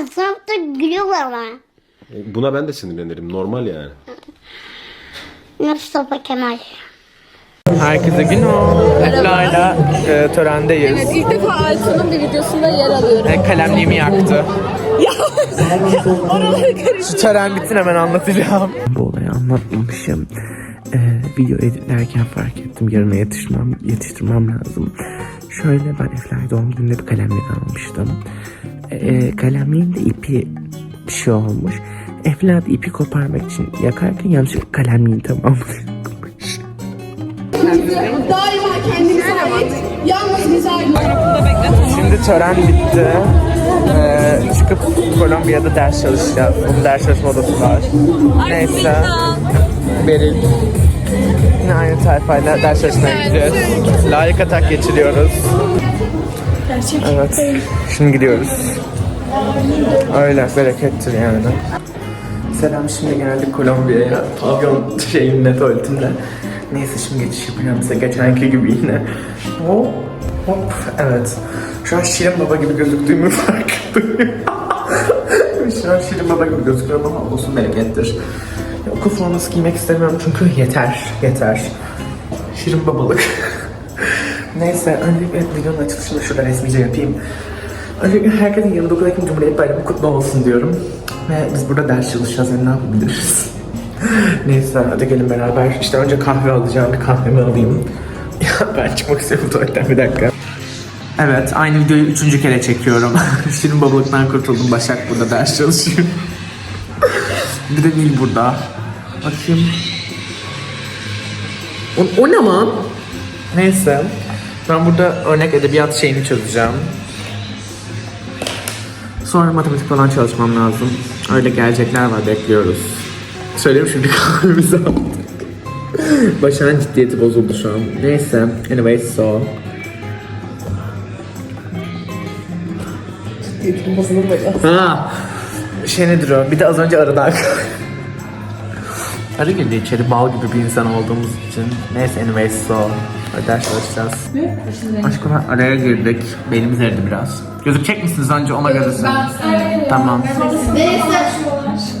Ama sınıfta gülüyorlar. E, Buna ben de sinirlenirim. Normal yani. Mustafa Kemal. Herkese gün o. Efla'yla e, törendeyiz. Evet, ilk defa Altuğ'un bir videosunda yer alıyorum. E, kalemliğimi yaktı. Şu tören bitsin hemen anlatacağım. Bu olayı anlatmamışım. Ee, video editlerken fark ettim. Yarına yetişmem, yetiştirmem lazım. Şöyle ben Efla'ya doğum gününde bir kalemlik almıştım. Ee, kalemliğin de ipi bir şey olmuş. Efla da ipi koparmak için yakarken yanlışlıkla kalemliğin tamamını yakmış. Daima kendimize ait, yalnız bize. Şimdi tören bitti. Ee, çıkıp Kolombiya'da ders çalışacağız. Bunun ders çalışma odası var. Neyse. Beril. Yine aynı tayfayla ders çalışmaya gideceğiz. Layık atak geçiriyoruz. Evet. Şimdi gidiyoruz. Öyle berekettir yani. Selam şimdi geldik Kolombiya'ya. Pavyon şeyimle tuvaletimle. Neyse şimdi geçiş yapacağım size geçenki gibi yine. Hop hop evet. Şu an Şirin Baba gibi gözüktüğümü farkındayım. Şu an Şirin Baba gibi gözüküyorum ama olsun berekettir. Okul forması giymek istemiyorum çünkü yeter, yeter. Şirin babalık. Neyse öncelikle videonun açılışını şurada resmice yapayım. Öncelikle herkesin 29 Ekim Cumhuriyet Bayramı kutlu olsun diyorum. Ve biz burada ders çalışacağız yani ne yapabiliriz? Neyse hadi gelin beraber. İşte önce kahve alacağım. Bir kahvemi alayım. Ya ben çıkmak istiyorum tuvaletten bir dakika. Evet aynı videoyu üçüncü kere çekiyorum. Şirin babalıktan kurtuldum. Başak burada ders çalışıyor. bir de Nil burada. Bakayım. O, o ne lan? Neyse. Ben burada örnek edebiyat şeyini çözeceğim. Sonra matematik falan çalışmam lazım. Öyle gelecekler var bekliyoruz. Söyleyeyim şimdi kahvemizi aldık. Başak'ın ciddiyeti bozuldu şu an. Neyse. Anyway so. Ciddiyetim bozulur Ha. Şey nedir o? Bir de az önce aradan Arı girdi içeri bal gibi bir insan olduğumuz için. Neyse anyway so. Hadi ders çalışacağız. Aşkım araya girdik. Beynimiz eridi biraz. Gözükecek misiniz önce ona göre söyle. Tamam.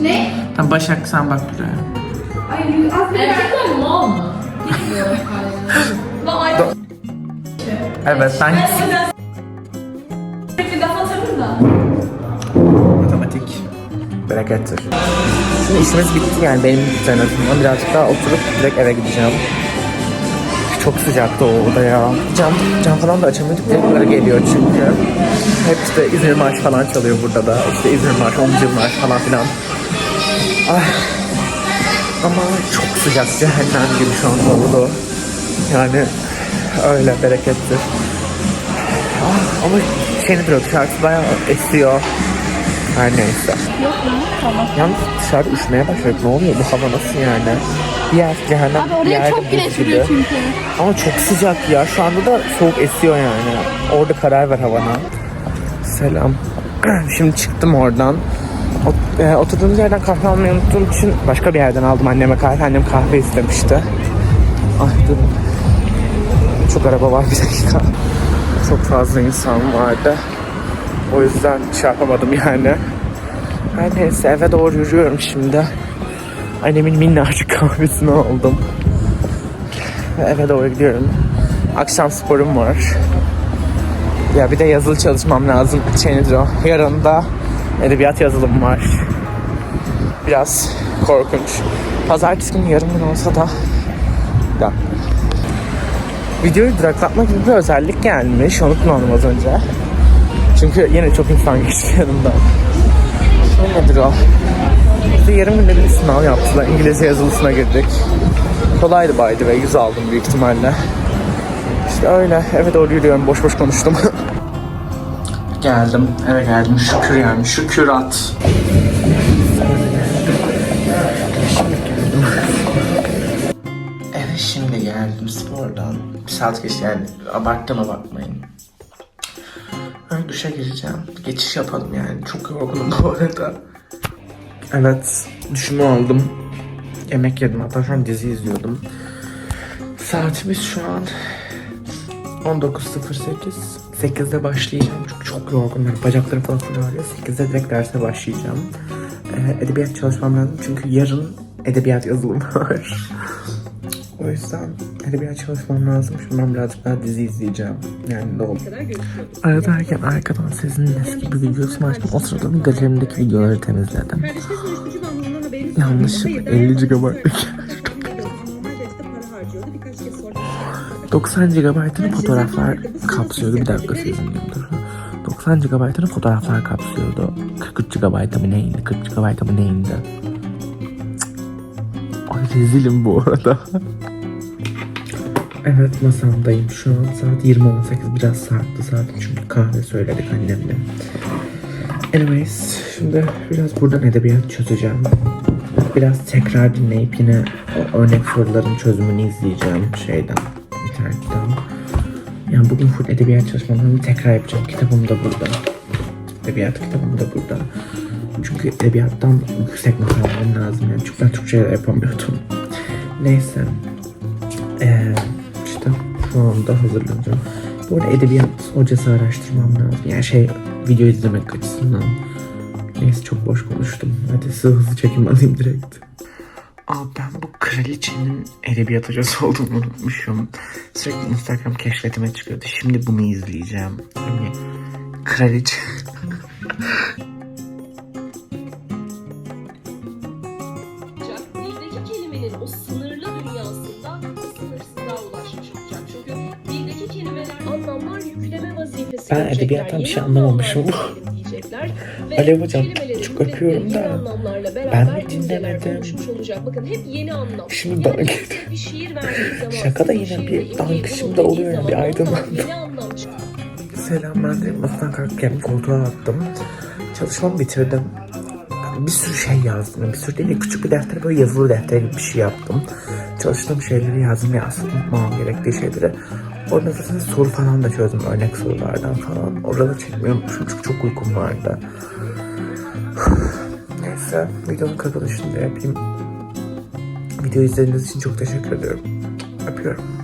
Ne? Tamam Başak sen bak buraya. Erkekler mal mı? Evet ben berekettir. Şimdi işimiz bitti yani benim en azından. Birazcık daha oturup direkt eve gideceğim. Çok sıcaktı o oda ya. Cam, cam falan da açamıyorduk. Yukarı geliyor çünkü. Hep işte İzmir Marş falan çalıyor burada da. İşte İzmir Marş, 10. yıl marş falan filan. Ay. Ama çok sıcak cehennem gibi şu an oldu. Yani öyle berekettir. Ah, ama şey nedir o dışarısı bayağı esiyor. Her neyse. Yalnız dışarıda üşümeye başladık. Ne oluyor bu hava nasıl yani? Bir yer cehennem bir Oraya yerde çok güneş vuruyor çünkü. Ama çok sıcak ya. Şu anda da soğuk esiyor yani. Orada karar ver havana. Selam. Şimdi çıktım oradan. O, e, oturduğumuz yerden kahve almayı unuttuğum için başka bir yerden aldım anneme kahve. Annem kahve istemişti. Ay dur. Çok araba var bir dakika. Çok fazla insan vardı. O yüzden şey yapamadım yani. Her neyse eve doğru yürüyorum şimdi. Annemin minnacık kahvesini aldım. Ve eve doğru gidiyorum. Akşam sporum var. Ya bir de yazılı çalışmam lazım. Nedir o? Yarın da edebiyat yazılım var. Biraz korkunç. Pazartesi günü yarım gün olsa da ya. Videoyu duraklatmak gibi bir özellik gelmiş. Onu kullandım az önce. Çünkü yine çok insan geçti yanımdan. Şey nedir o? Bize yarım günde bir sınav yaptılar. İngilizce yazılısına girdik. Kolaydı the way. 100 aldım büyük ihtimalle. İşte öyle. Eve doğru yürüyorum. Boş boş konuştum. geldim. Eve geldim. Şükür yani. Şükür at. Eve şimdi geldim spordan. Bir saat geçti yani. Abarttığıma bakmayın. Duşa gireceğim. Geçiş yapalım yani. Çok yorgunum bu arada. Evet. Düşümü aldım. Yemek yedim. Hatta şu an dizi izliyordum. Saatimiz şu an 19.08. 8'de başlayacağım çünkü çok yorgun. Böyle bacaklarım falan full ağrıyor. 8'de direkt derse başlayacağım. Ee, edebiyat çalışmam lazım. Çünkü yarın edebiyat yazılım var. O yüzden edebiyat çalışmam lazım. Ben birazcık daha dizi izleyeceğim. Yani ne olur. Arada erken arkadan sizin eski bir videosunu açtım. O sırada bir galerimdeki videoları temizledim. Yanlışlıkla 50 GB'lık 90 GB'ını fotoğraflar kapsıyordu. Bir dakika dur. 90 GB'ını fotoğraflar kapsıyordu. 43 GB mı neydi? 40 GB mı neydi? Ay rezilim bu arada. Evet masamdayım şu an saat 20.18 biraz sarktı zaten çünkü kahve söyledik annemle. Anyways şimdi biraz buradan edebiyat çözeceğim. Biraz tekrar dinleyip yine o örnek soruların çözümünü izleyeceğim şeyden internetten. Yani bugün full edebiyat çalışmalarını tekrar yapacağım. Kitabım da burada. Edebiyat kitabım da burada. Çünkü edebiyattan yüksek not lazım yani. Çünkü ben Türkçe yapamıyordum. Neyse. Ee, şu anda hazırlanacağım. Bu arada edebiyat hocası araştırmam lazım. Yani şey video izlemek açısından. Neyse çok boş konuştum. Hadi size hızlı çekim alayım direkt. Aa, ben bu kraliçenin edebiyat hocası olduğunu unutmuşum. Sürekli Instagram keşfetime çıkıyordu. Şimdi bunu izleyeceğim. Hani kraliçe... Ben edebiyattan bir şey anlamamışım. Alev hocam, çok öpüyorum da ben cümleler dinlemedim. Bakın hep yeni anlam. Şimdi daha Yani zaman Şaka da yine bir ilgili dankışım bunu da dediği oluyor yani, bir aydınlandım. Selam ben de masadan kalkıp kendimi koltuğa attım. Çalışmamı bitirdim. Bir sürü şey yazdım. Bir sürü değil de küçük bir defter böyle yazılı defter gibi bir şey yaptım. Çalıştığım şeyleri yazdım ya aslında unutmamam gerektiği şeyleri. Orada zaten soru falan da çözdüm örnek sorulardan falan. Orada çekmiyormuşum çünkü çok uykum vardı. Neyse videonun kapanışını da yapayım. Video izlediğiniz için çok teşekkür ediyorum. Öpüyorum.